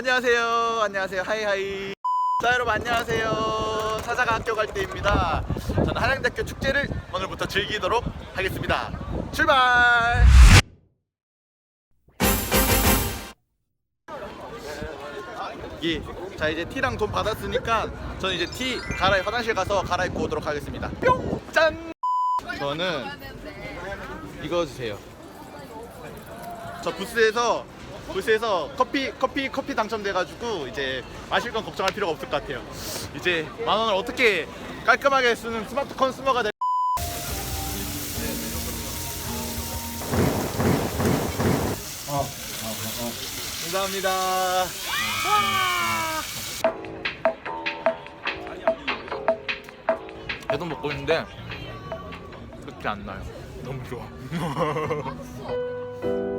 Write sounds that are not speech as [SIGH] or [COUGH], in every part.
안녕하세요. 안녕하세요. 하이하이. 자 여러분 안녕하세요. 사자가 학교 갈 때입니다. 저는 한양대학교 축제를 오늘부터 즐기도록 하겠습니다. 출발. 예. 자 이제 티랑 돈 받았으니까 저는 이제 티 갈아 화장실 가서 갈아입고 오도록 하겠습니다. 뿅! 짠! 저는 이거 주세요. 저 부스에서 부스에서 커피 커피 커피 당첨돼가지고 이제 마실 건 걱정할 필요가 없을 것 같아요. 이제 만 원을 어떻게 깔끔하게 쓰는 스마트 컨슈머가 될. 감사합니다. 배도 먹고 있는데 그렇게 안 나요. 너무 좋아. [LAUGHS]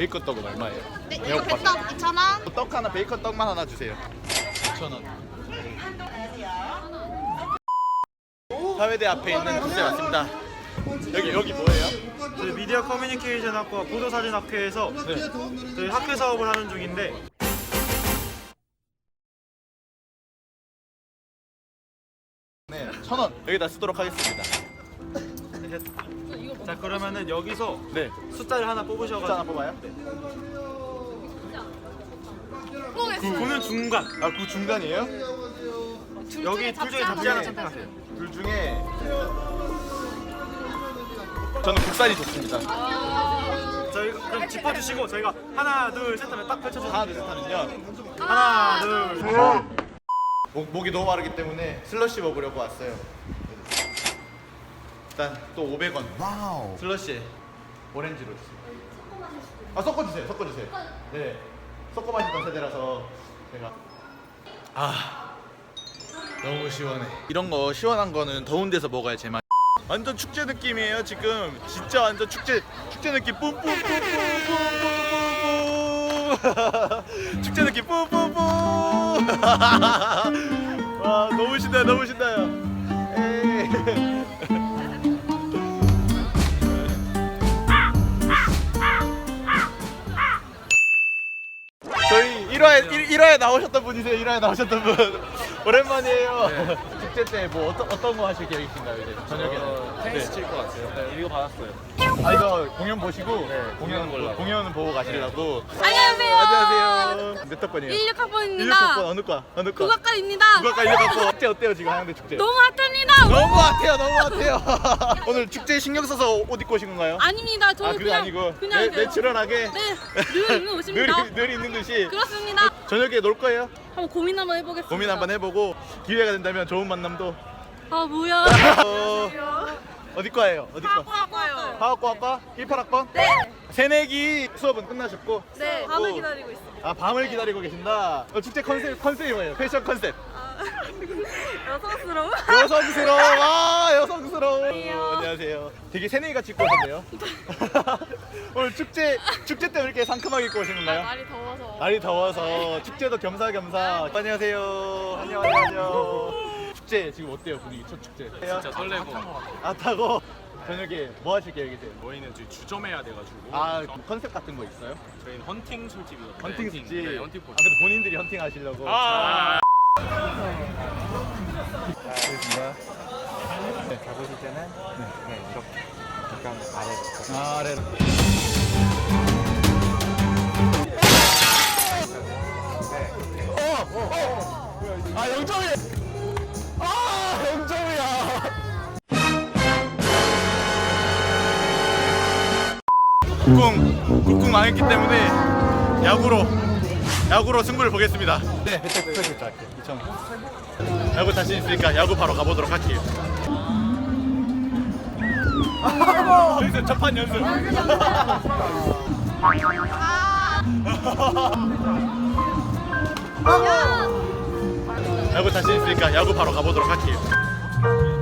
베이컨 떡은 얼마예요? 네, 이거 배고파서. 백떡 2,000원. 떡 하나 베이컨 떡만 하나 주세요. 2,000원. 사회대 앞에 있는 부스에 왔습니다. 여기 여기 뭐예요? 저희 미디어 커뮤니케이션 학과 보도사진 학회에서 네. 저희 학회 사업을 하는 중인데 네, 천 원. 여기다 쓰도록 하겠습니다. 자 그러면은 여기서 네. 숫자를 하나 숫자 뽑으셔가지고 하나 뽑아요? 그 보는 중간 아, 그 중간이에요? 여기 둘 중에 잡지 하나 선택하세요 둘 중에 저는 국산이 좋습니다. 저희 그럼 짚어주시고 저희가 하나 둘셋 하면 딱 펼쳐주세요 하나 둘 셋 하면요. 하나 둘 목, 목이 너무 마르기 때문에 슬러시 먹으려고 왔어요. 일단 또 500원. 와우. 슬러시 오렌지로 주세요. 아 섞어 주세요. 섞어 주세요. 네. 섞어 마시던 세대라서 제가 아 너무 시원해. 이런 거 시원한 거는 더운 데서 먹어야 제맛. 완전 축제 느낌이에요 지금. 진짜 완전 축제 축제 느낌 뿜뿜뿜뿜뿜뿜뿜. [LAUGHS] 축제 느낌 뿜뿜뿜. [LAUGHS] 와 너무 신나요 너무 신나요. 1화에 1, 1화에 나오셨던 분이세요. 1화에 나오셨던 분. [LAUGHS] 오랜만이에요. 축제 때 뭐 어떤 어떤 거 하실 계획이신가요 이제 저녁에? 테니스 칠 것 같아요. 네, 이거 받았어요. 아 이거 공연 보시고 공연 보려고. 공연 보고 가시려고. 안녕하세요. 안녕하세요. 몇 학번이에요? 16학번입니다. 16학번 어느 과? 어느 과? 국악과입니다. 국악과 16학번 축제 어때요 지금 하양대 축제? 너무 핫합니다. 너무 핫해요 너무 핫해요. [LAUGHS] 오늘 축제 신경 써서 옷 입고 오신 건가요? 아닙니다. 저는 아 그거 그냥 아니고 그냥 내, 이렇게- 내추럴하게 네, 늘 입는 옷입니다. [LAUGHS] 늘, 늘 있는 듯이 그렇습니다. 저녁에 놀 거예요? 한번 고민 한번 해보겠습니다. 고민 한번 해보고 기회가 된다면 좋은 만남도 아 뭐야? 어, 어디 과예요? 어디 과? 화학과요. 화학과학과 18학번? 네. 새내기 수업은 끝나셨고 네. 밤을 기다리고 있습니다. 아 밤을 기다리고 계신다 어, 축제 컨셉 컨셉이 뭐예요? 패션 컨셉 [LAUGHS] 여성스러워. 여성스러워 와 여성스러워 안녕하세요. 되게 새내기가 찍고 오셨네요. [LAUGHS] 오늘 축제 축제 때문에 이렇게 상큼하게 입고 오신 건가요? 날이 더워서. 날이 더워서. 축제도 겸사겸사. 안녕하세요. 안녕 안녕 축제 지금 어때요 분위기? 첫 축제. 진짜 설레고. 아 타고? 저녁에 뭐 하실 계획이세요? 저희는 지금 주점해야 돼가지고. 아 컨셉 같은 거 있어요? 저희는 헌팅 술집이거든요 헌팅 숙지 네, 헌팅 아 포즈. 근데 본인들이 헌팅 하시려고. 아, 알겠습니다 잡으실 때는 네. 이렇게 약간 아래로 아 아래로 어! 어! 어! 아 0점이 아 0점이야 국궁 국궁 망했기 때문에 야구로 야구로 승부를 보겠습니다 네 혜택 혜택 혜택 2천 야구 자신 있으니까 야구 바로 가보도록 할게요 여기서 첫판 연습 야구 자신 있으니까 야구 바로 가보도록 할게요.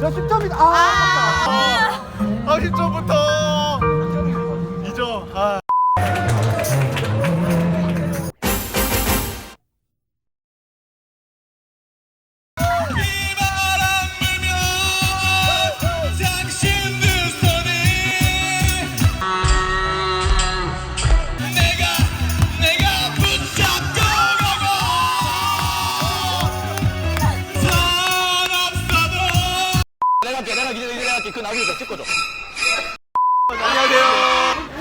저 10점이다. 아, 아 10점부터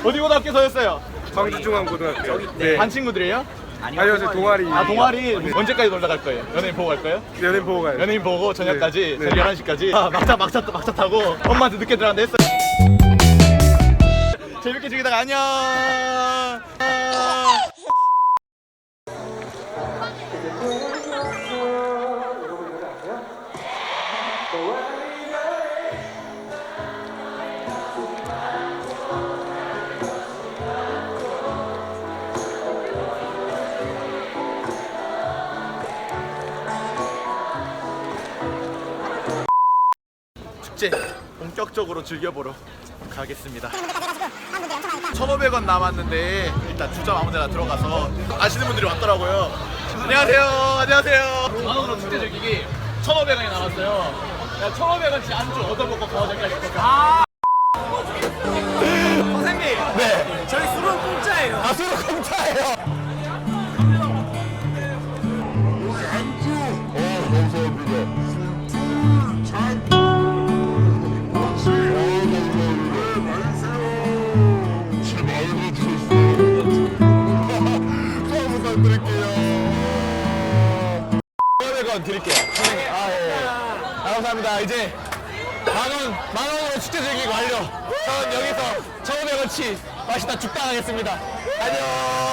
어디 고등학교 서였어요? 광주중앙고등학교. 네. 반 친구들이에요? 아니요, 저 동아리. 아 동아리 언제까지 놀러 갈 거예요? 연예인 보고 갈 거예요? 연예인 보고 가요. 연예인 보고 저녁까지 네. 저녁 11시까지 아, 막차 막차 막차 타고 엄마한테 늦게 들어간다 했어요. 재밌게 즐기다가 안녕. 축제 본격적으로 즐겨보러 가겠습니다. 1,500원 남았는데 일단 주점 아무데나 들어가서 아시는 분들이 왔더라고요. 안녕하세요. 안녕하세요. 만원으로 축제 즐기기 1,500원이 남았어요. 야, 1,500원치 안주 얻어먹고 가야 될까 싶어서. 아! 500원 드릴게요. 아, 예. 아, 감사합니다. 이제 만원, 만원으로 축제 즐기기 완료. 전 여기서 1,500원치 맛있다 죽당하겠습니다. 안녕.